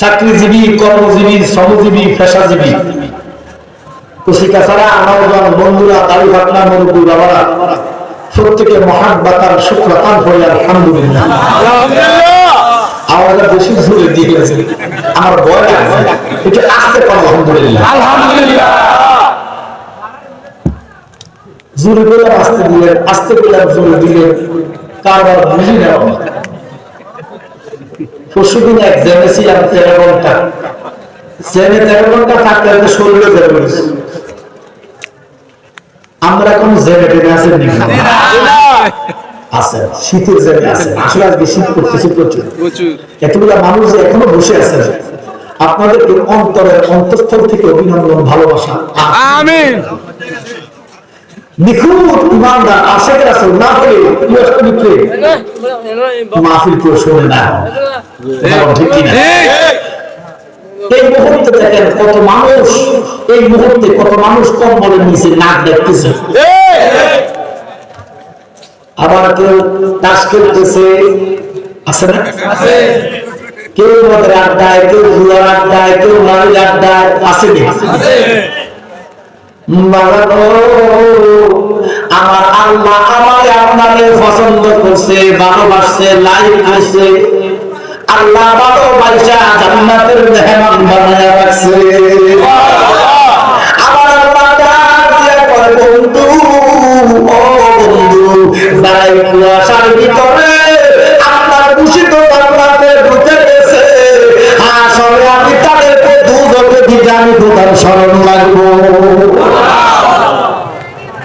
চাকরিজীবী কর্মজীবী শ্রমজীবী পেশাজীবী। কুশিকা ছাড়া আমার জন বন্ধুরা দাড়ি ভাটনা মুরব্বী বাবারা প্রত্যেকে মহান বাতার শুক্রতান হয়ে আলহামদুলিল্লাহ। বেশি জোরে দিয়ে গেছে। আমার ভয় লাগছে। একটু আসতে পারো আলহামদুলিল্লাহ। আলহামদুলিল্লাহ। জোরে বললাম আসতে দিলেন আসতে বললাম জোরে দিলেন। কারবার বুঝি না পরশু দিন এক জেনে ছিলাম তেরো ঘণ্টা। তেরো ঘণ্টা থাকতে শরীরে গেছে। আমরা কোন জেনে টেনে আছেন শীতের জেনে আছে। আসলে আজকে শীত করতেছে প্রচুর। এতগুলা মানুষ যে এখনও বসে আছে। আপনাদেরকে অন্তরের অন্তঃস্থল থেকে অভিনন্দন ভালোবাসা। আমিন। নিখুঁত ইমানদার আশেকের আছে না হলে ইলেকট্রনিকে মাহফিল কেউ শোনে না। বলো ঠিক কিনা? এই। মুহূর্তে দেখেন কত মানুষ এই মুহূর্তে কত মানুষ কম্বলের নিচে নাক দেখতেছে। আবার কেউ তাস খেলতেছে। আছে না? কেউ মদের আড্ডায় কেউ ঘুরার আড্ডায় কেউ নারীর আড্ডায় আছে নি বাবা গো, আমার আল্লাহ আমার আপনাকে পছন্দ করছে, ভালোবাসছে লাইক করছে। আল্লাহ ভালোবাসা জান্নাতের মেহমান বানায় রাখছে। আপনার আমি তাদেরকে দুজকে দিতে আমি দুটার স্মরণ লাগবো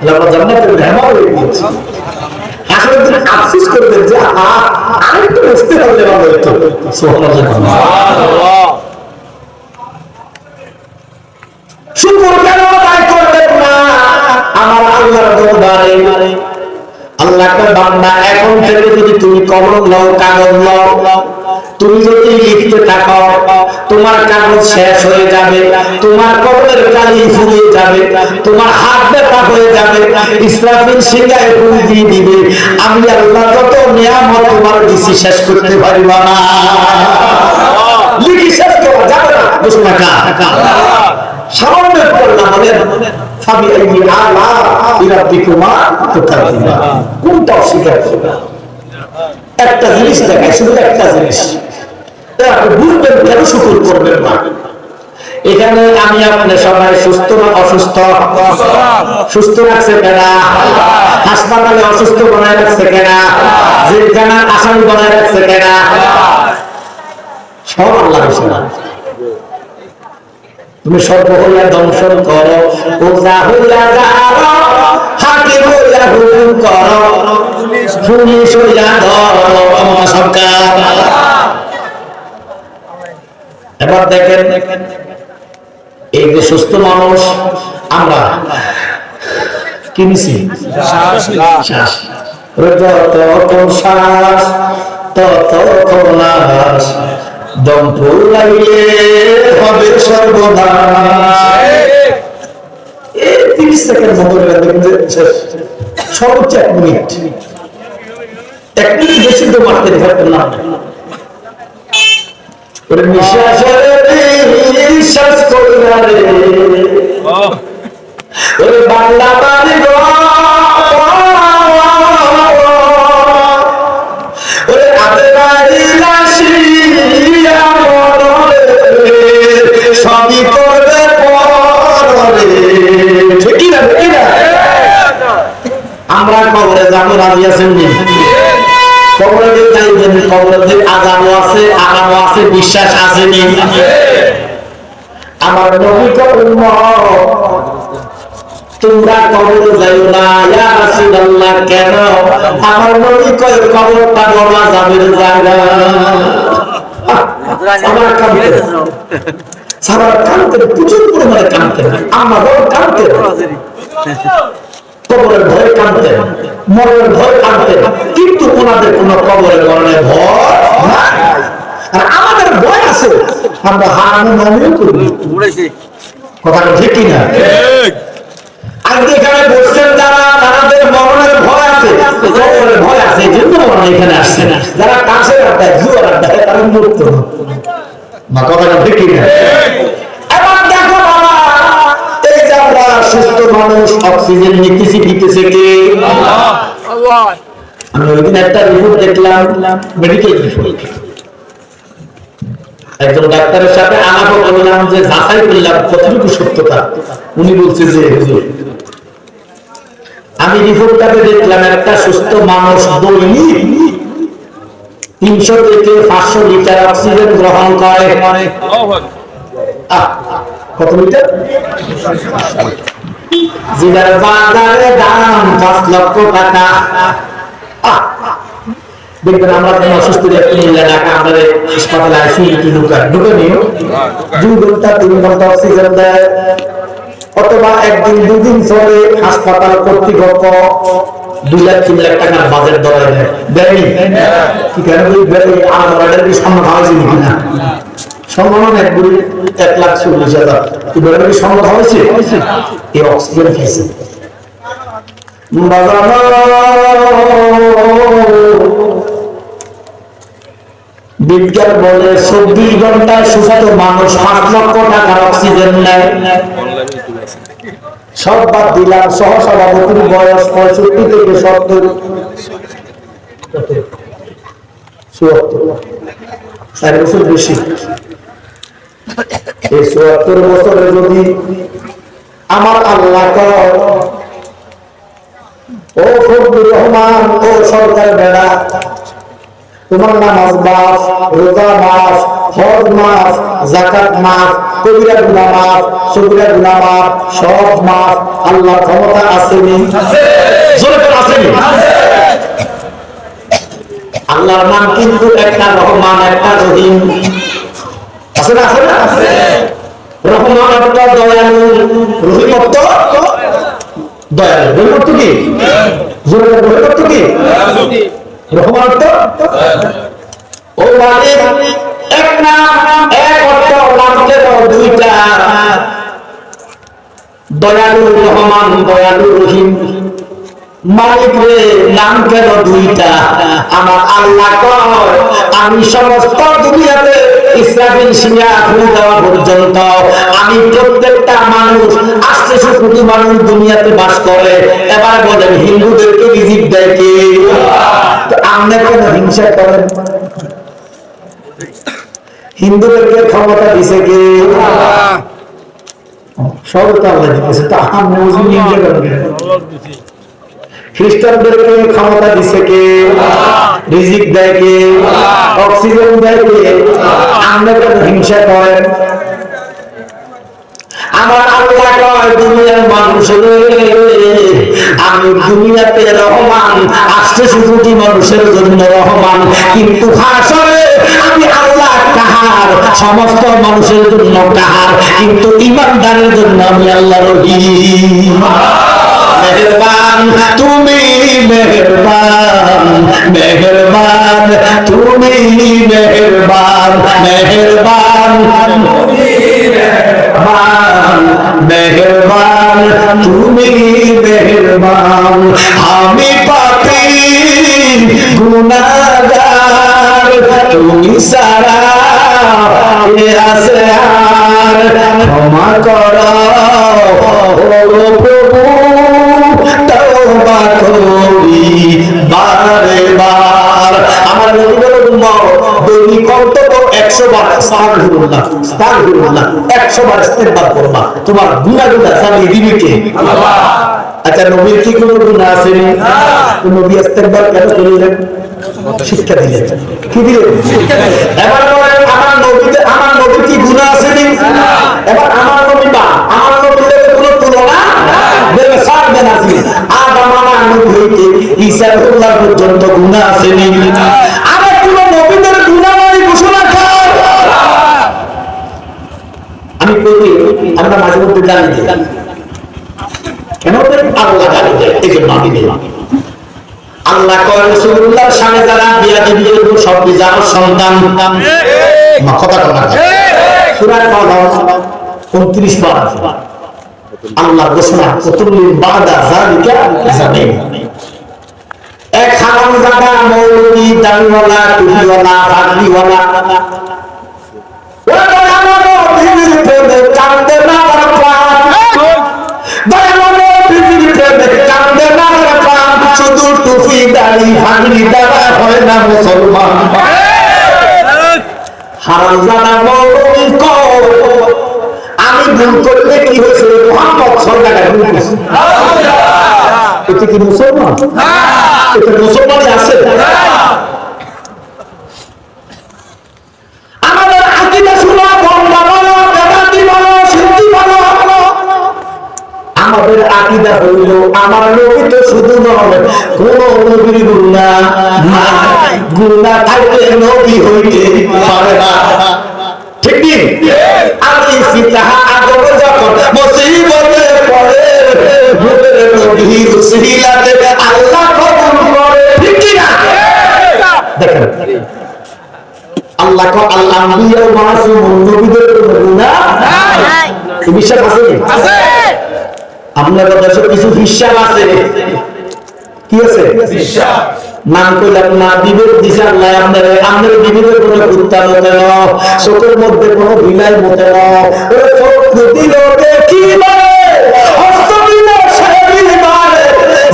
আল্লাহ জান্নাতের মেহমান হয়ে গিয়েছে আসলে তিনি আফসোস করবেন যে আরেকটু বুঝতে পারলে ভালো হতো। শুকর কেন আদায় করবেন না? আমার আল্লাহর এখন থেকে যদি তুমি কলম লও কাগজ লও তুমি যদি লিখতে থাকো, তোমার কাগজ শেষ হয়ে যাবে, তোমার কবরের কালি ফুরিয়ে যাবে, তোমার হাত ব্যথা হয়ে যাবে ইসরাফিল সিঙ্গায় ফুল দিয়ে দিবে। আমি আল্লাহ যত নিয়ামত তোমার দিছি শেষ করতে পারিবা না। লিখি শেষ করা যাবে না। বুঝো কা সামান্য করলাম আমাদের ফাবি আইয়ি আলা ইরাব্বিকুমা তুকাদ্দিবা কোনটা অস্বীকার একটা জিনিস দেখায়, শুধু একটা জিনিস। এখানে আমি আপনি সবাই সুস্থ অসুস্থ? সুস্থ রাখছে কেনা? হাসপাতালে অসুস্থ রাখছে কেনা? জেলখানা আসামি রাখছে কেনা? সব আল্লাহ তুমি সর্ব হইয়া দংশন করো হইয়া করো সরকার। এবার দেখেন এই যে সুস্থ মানুষ আমরা কিনেছি শ্বাস দম ফুলাইলে হবে সর্বনাশ। এই তিরিশ সেকেন্ড মতো দেখবেন যে। সর্বোচ্চ এক মিনিট। এক মিনিট বেশি তো মারতে থাকতেন না। নিঃশ্বাসের নিঃশ্বাস কইরা রে। বাংলা বাড়ি সবই করবে পররে না ঠিকই না? আমরা কবরে যাব রাজি আছেন নি কবরে দিয়ে যাইবেন কবরে আজানও আছে আরামও আছে, বিশ্বাস আছে নি আমার নবী কর্ম তোমরা কবরে যাইও না, ইয়া রাসূলুল্লাহ, কেন? আমার নবী কয় কবরটা বড় আযাবের জায়গা আমার কাঁদতে সারা কাঁদতে, প্রচুর পরিমাণে কাঁদতে আমার বড় কাঁদতে। কবরের ভয় কাঁদতেন মরণের ভয় কাঁদতেন কিন্তু ওনাদের কোন কবরের মরণের ভয় নাই। আর আমাদের ভয় আছে আমরা হারানো নামিও করি। কথাটা ঠিক কিনা আজকে এখানে বসছেন যারা তাদের মরণের ভয় আছে কবরের ভয় আছে এই জন্য মরণ এখানে আসছে না। যারা কাছের আড্ডায় জুয়ার আড্ডায় তারা মুক্ত। মা কথাটা ঠিক কিনা এবার মানুষ অক্সিজেন নিতেছি নিতেছে কে? আমি একটা রিপোর্ট দেখলাম মেডিকেল রিপোর্ট একজন ডাক্তারের সাথে আলাপ করলাম যে যাচাই করলাম কতটুকু সত্যতা। উনি বলছে যে আমি রিপোর্টটাতে দেখলাম, একটা সুস্থ মানুষ দৈনিক তিনশো থেকে পাঁচশো লিটার অক্সিজেন গ্রহণ করে। কত লিটার? যেটার বাজারে দাম পাঁচ লক্ষ টাকা। দেখবেন আমরা কোনো অসুস্থ ব্যক্তি নিলে আমাদের হাসপাতালে আসি কি ঢুকা ঢুকে নিও। দুই ঘণ্টা তিন ঘণ্টা অক্সিজেন দেয়। অথবা একদিন দুদিন চলে হাসপাতাল কর্তৃপক্ষ দুই লাখ তিন লাখ টাকার বাজেট ধরে দেয়। দেয়নি? কি কেন আমার বাজারে কি সম্মান না সম্মান এক বুড়ি এক লাখ চল্লিশ হাজার। কি কি সম্মান হয়েছে? এই অক্সিজেন খাইছে বিজ্ঞান বলে চব্বিশ ঘন্টায় সুস্থ মানুষ পাঁচ লক্ষ টাকার অক্সিজেন নেয়। সব বাদ দিলাম সহ সভাপতির বয়স পঁয়ষট্টি থেকে সত্তর। চুয়াত্তর। চার বছর বেশি। এই চুয়াত্তর বছরে যদি আমার আল্লাহ ও ফজলুর রহমান ও সরকার বেড়া তোমার নামাজ মাফ রোজা মাফ হজ মাফ জাকাত মাফ কবিরা গুনাহ মাফ সবিরা গুনাহ মাফ সব মাফ আল্লাহ ক্ষমতা আসেনি। আল্লাহর নাম কিন্তু একটা রহমান একটা রহিম। আছে না? আছে না রহমান দয়ালু। রহিম দয়ালু কি? জোরে কি? রহমান ও মালিক, এক এক অর্থ দুইটা। দয়ালু রহমান, দয়ালু রহিম। মালিক রে, নাম কেন দুইটা? আমার আল্লাহ আমি সমস্ত দুনিয়াতে ইসলামিক শিয়া খুলে দেওয়া পর্যন্ত আমি প্রত্যেকটা মানুষ, আটশো কোটি মানুষ দুনিয়াতে বাস করে। এবার বলেন, হিন্দুদেরকে রিজিক দেয় কে? আপনি কেন হিংসা করেন? হিন্দুদেরকে ক্ষমতা দিছে কে? সব তো আল্লাহ দিতেছে তা? খ্রিস্টানদেরকে ক্ষমতা দিছে কে? রিজিক দেয় কে? অক্সিজেন দেয় কে? আমরা হিংসা করেন? আমার আল্লাহ কয়, দুনিয়ার মানুষ আমি দুনিয়াতে রহমান মানুষের জন্য রহমান? কিন্তু হাসরে আমি আল্লাহ কাহার সমস্ত মানুষের জন্য কাহার কিন্তু ইমানদারের জন্য আমি আল্লাহ রহিম। মেহরবান, তুমি মেহরবান মেহরবান, তুমি মেহরবান মেহরবান মেহরবান তুমি মেহরবান। আমি পাপি গুনাহগার তুমি সারা আছে আর ক্ষমা করো অন্তত 100 বার আস্তাগফিরুল্লাহ আস্তাগফিরুল্লাহ 100 বার ইস্তেগফার করবা। তোমার গুনাহগুলো জানিয়ে দিবে কে? আচ্ছা নবীর কি কোনো আছে নবী কেন করলেন? শিক্ষা দিলেন। কি দিলেন? এবার আমার নবীতে আমার নবীর কি গুণা আছে না এবার আমার নবী বা আমার নবীর কোনো তুলনা দেবে সার দেন আছে আদম আমার নবী হইতে ঈসা আল্লাহ পর্যন্ত গুনাহ আছে না আবার কোন নবীদের গুনাহ নাই ঘোষণা কর আমি কই আমরা মাঝে মধ্যে জানি যে কেন বলেন? আল্লাহ জানি যে এই জন্য আমি দিলাম আল্লাহ কয় রাসূলুল্লাহর সামনে যারা বিয়া দিবি এরকম সব যার সন্তান? কথা 29 বার আল্লাহ ঘোষণা কুতুল্লিন বাদা যালিকা জামিন। এক হারাম জাদা মৌলবি পাগড়িওয়ালা টুপি দাড়ি ভাঙড়ি দ্বারা হয় না মুসলমান। আমি ভুল করলে কি হয়েছে মোহাম্মদ? সরকার এটা কি মুসলমান? এটা মুসলমানই আছে? আকিদা হইল আমার নবী তো শুধু নয় কোন নবীর গুণা গুণা থাকলে নবী হইতে পারে না। ঠিক কি? আমি ফিতাহা আগর যখন মুসিবতে পড়ে ভূতের নবীর উসিলাতে আল্লাহ কবুল করে। ঠিক কি না? দেখেন আল্লাহ কো আল্লাহ আম্বিয়া ও মাসুম নবীদের কোনো গুনাহ নাই। বিশ্বাস আছে? আছে। আপনাদের দেশে কিছু হিসাব আছে? কি আছে? নাম কইলাম না বিবেক দিছে আল্লাহ আপনার আপনার বিবেকের কোনো কুত্তা মতে ন চোখের মধ্যে কোনো বিলাই মতে ন ওরে চোখ কি হস্ত দিল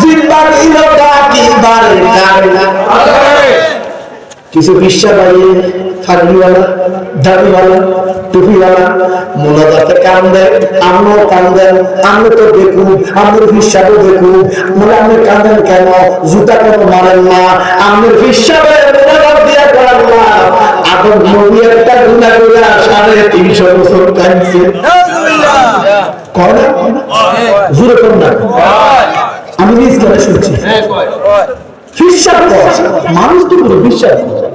জিব্বা দিল ডাকি বারে কারে কিছু বিশ্বাস ফাগলিওয়ালা দাড়িওয়ালা টুপিওয়ালা মোনাজাতে কান দেয় আমিও কান দেন আমি তো দেখুন আমার হিসাবও দেখুন। মনে আপনি কান্দেন কেন? জুতা কেন মারেন না? আমার হিসাবে মোনাজাত দিয়া করার না। এখন নবী একটা গুণা করে সাড়ে তিনশো বছর কাঁদছে। কয় না? আমি নিজ কানে শুনছি। বিশ্বাস কর। মানুষ তো বিশ্বাস করে।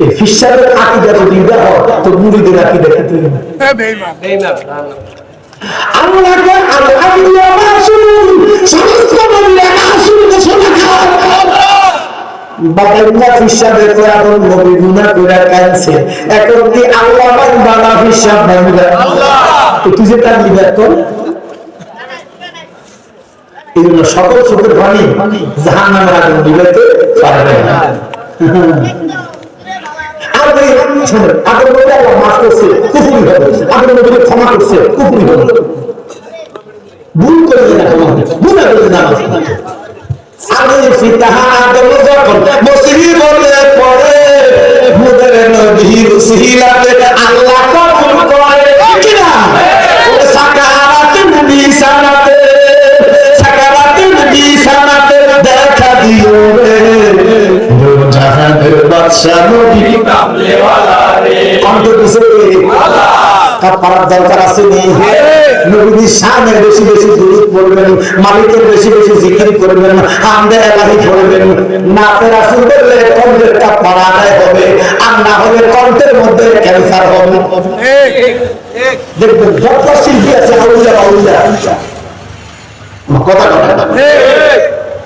এই ফিসারের আকিদা যদি হয় তো মুড়িদের আকিদা খেতে আল্লাহকে আল্লাহ সমস্ত ঘোষণা তো নবী গুনাহ করে এখন কি আল্লাহ মান তো তুই যে তার লিবাদ কর এই সকল চোখের পানি জাহান আগুন দিবাইতে পারবে না। আগে শোনেন আগের মধ্যে আল্লাহ মাফ করছে কুফুরি হবে। আগের মধ্যে ক্ষমা করছে কণ্ঠের মধ্যে ক্যান্সার হবে। আছে আউলিয়া কথা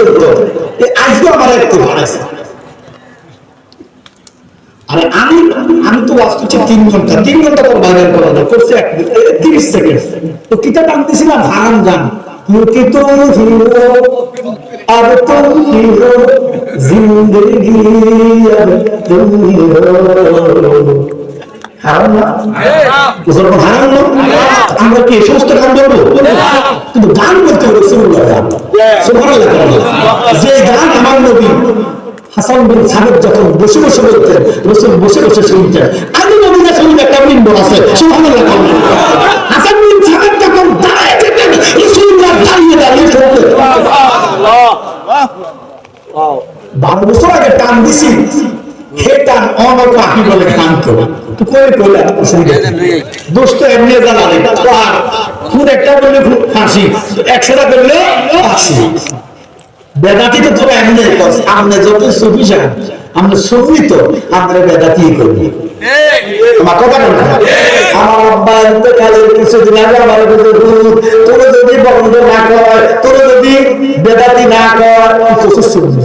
চোদ্দ। আজকে আমার একটু আছে। আর আমি আমি তো ওয়াজ করছি তিন ঘণ্টা। তিন ঘণ্টা পর বাজার করা না করছে এক তিরিশ সেকেন্ড। তো কিতাব আনতেছিলাম, হারাম গান মুখে হিরো, আর তো হিরো, জিন্দগি আর তুম হিরো হারাম না মুসলমান হারাম না আমরা কি সমস্ত গান করব? কিন্তু গান করতে হবে সুবহানাল্লাহ গান। যে গান আমার নবী হাসান বিন সাহেব যখন বসে বসে বলতেন রসুল বসে বসে শুনতেন আমি নবী যে শুনতে একটা মিম্বর আছে সুবহানাল্লাহ। হাসান বিন সাহেব যখন দাঁড়ায় যেতেন রসুল্লাহ দাঁড়িয়ে দাঁড়িয়ে শুনতেন। বারো বছর আগে টান দিছি। অনক আহি বলে টান তো তো কই অসুবিধা দোষ তো এমনি জানা নেই তো আর খুব একটা বললে খুব হাসি একশোটা করলে বেদাতি তো তোরা এমনি করছে আমরা যত সফি সাহেব আমরা সফি তো আমরা বেদাতি করবি। আমার কথা বলতে আমার আব্বা ইন্তেকালের কিছুদিন আগে আমার কাছে দুধ তোরে যদি বন্ধ না কর তোরে যদি বেদাতি না কর কিছু শুনবি।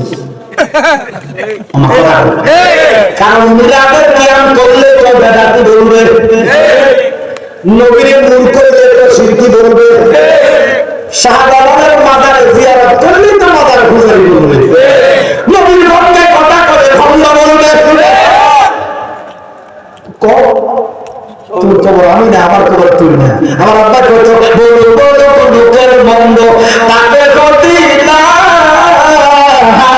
আমি না আমার খবর তুই না আমার আব্বা কত বলো বলো লোকের মন্দ গতি না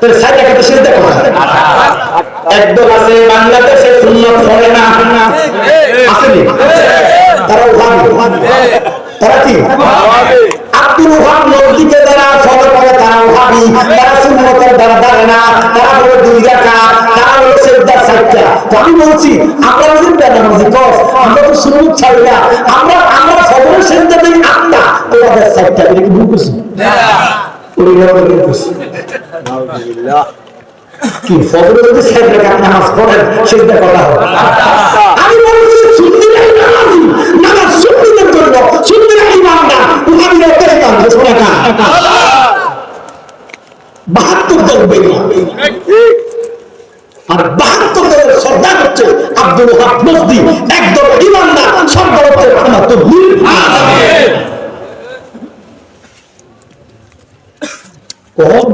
তাহলে ষাট একটা সেজদা করা একদম আছে, বাংলাদেশে সুন্নত করে না। আসেনি? তারা ওখানে তারা কি? আব্দুল ওহাব নদীকে যারা ফলো করে, তারা ওহাবি তারা সুন্নতের দ্বারা দাঁড়ে না। তারা তারা আমরা কি ফজরে যদি সাইড রাকাত নামাজ পড়েন সেজদা করা হবে? আমি বলছি সুন্নিরাই নামাজি নামাজ সুন্নিদের জন্য। সুন্নিরা ইমানদার উহাবিরা তেহতান শোনা কা বাহাত্তর দল বেরি আর বাহাত্তর দলের সর্দার হচ্ছে আব্দুল ওহাব নজদি একদল ইমানদার সর্দার হচ্ছে আমার তো ভুল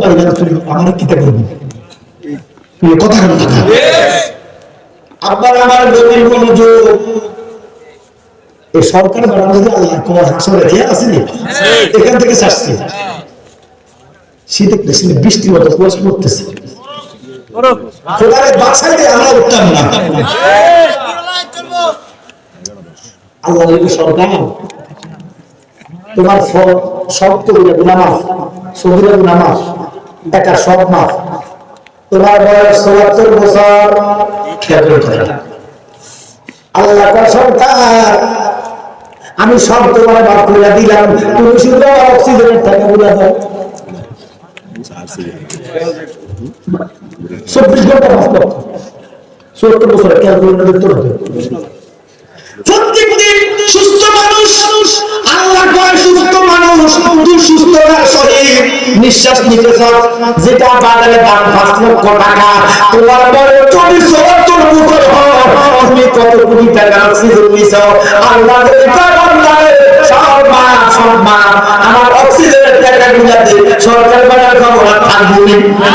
বাইরে তুই আমার কি করবি কথা কেন কথা আবার আমার গতির মনোযোগ। এই সরকার বাংলাদেশে আল্লাহ, তোমার হাসো রেখে আসেনি? এখান থেকে ছাড়ছে। শীতে শীতে বৃষ্টির মতো কুয়াশা করতেছে খোদারে বাছাইতে আমরা উঠতাম না। আল্লাহ সরকার, তোমার ফল সব তো গুনামাফ সবিরা গুনামাফ সব মাফ তোমার বয়স চুয়াত্তর বছর। আল্লাহ সরকার আমি সব তোমার মাফ করে দিলাম। তুমি শুধু অক্সিজেনের টাকা বলে দাও। চব্বিশ ঘণ্টা চুয়াত্তর বছর খেয়াল করে দেখতে হবে প্রত্যেকদিন সুস্থ মানুষ। আল্লাহ কয় সুস্থ মানুষ, তুই সুস্থ না, শরীর। নিঃশ্বাস নিতে যেটা বাজারে দাম পাঁচ লক্ষ টাকা, তোমার বয়স চল্লিশ চুয়াত্তর বছর তুমি কত কোটি টাকা অক্সিজেন নিছ? আল্লাহ সব মা আমার অক্সিজেনের টাকা গুলাতে সরকার বাজার খবর থাকবে না।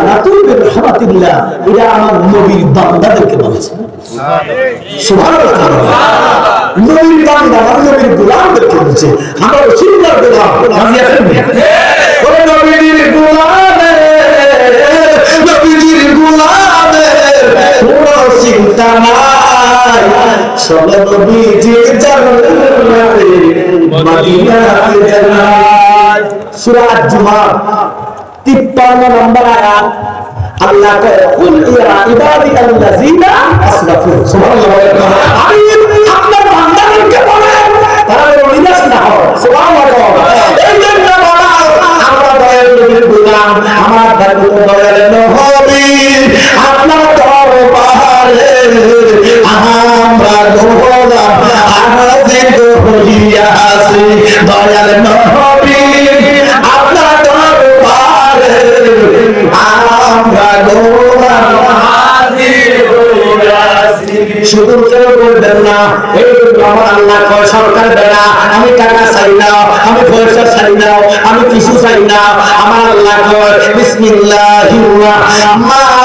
রহমাতুল্লাহ এটা আমার নবীর বান্দাদেরকে বলেছে। সুবহানাল্লাহ। নবীর বান্দা আর নবীর গোলামদেরকে বলছে। আমরা রসুলুল্লাহর গোলাম রাজি আছেন ওরে নবীর গোলামে, নবীর চিন্তা 53 নম্বর আয়াত, আল্লাহ কয়, কুল ইয়া ইবাদি আল্লাযিনা আসরাফু সুবহানাল্লাহ আমি আপনার বান্দাদেরকে বলেন, তারা যেন না হয়। সুবহানাল্লাহ এই জন্য বলা, আমরা দয়ালু নবীর গোলাম দয়াল নবী শুধু কেউ বলবেন না এই আমার আল্লাহ কয় সরকার বেড়া আমি টাকা চাই না আমি কিছু চাই না আমার আল্লাহ কয় বিসমিল্লাহির আমার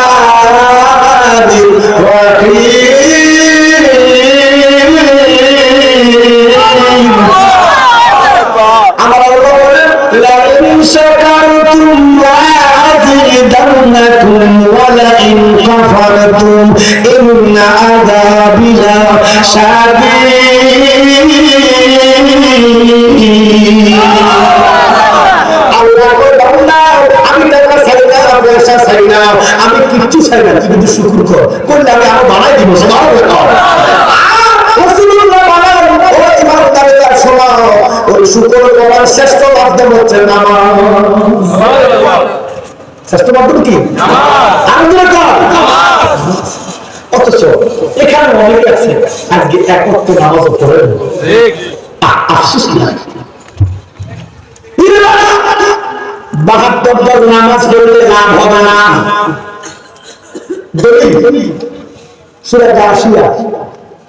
শাকারতুম লাযিদান্নাকুম ইন্না আযাবি লাশাদীদ আল্লাহ কয় বান্দা আমি কিচ্ছু চাই না তুই কিন্তু শুকুর কর করলে আমি আরও বাড়াই দিব শুকর করার শ্রেষ্ঠ মাধ্যম হচ্ছে নামাজ শ্রেষ্ঠ মাধ্যম কি? অথচ এখানে অনেক আছে আজকে একত্র নামাজও পড়ে আফসোস না বাহাত্তর জন নামাজ পড়লে লাভ হবে না। দলিল সূরা গাশিয়া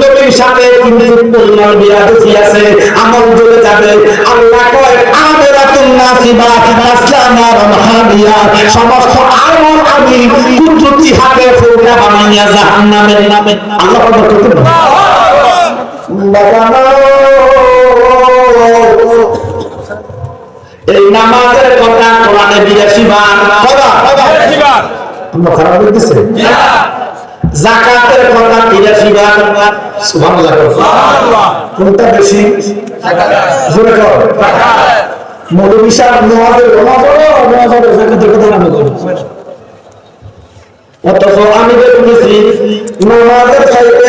নবীর সাথে কিন্তু পরিমাণ বিয়াদতি আছে আমল চলে যাবে। আল্লাহ কয় আমেরাতুন নাসিবা আসলামা রহমানিয়া সমস্ত আমল আমি কুদরতি হাতে ফোটা বানাইয়া জাহান্নামের নামে আল্লাহ পাক করতে এই নামাজের কথা কোরআনে বিরাশি বার। কবা আমরা খারাপ জাকাতের কথা তিরাশি বার কোনটা বেশি? জোরে কর। মৌলভী সাহেব নোয়াজের রমা করো নোয়াজের জাকাতের কথা আমি করি অথচ আমি দেখেছি নামাজের চাইতে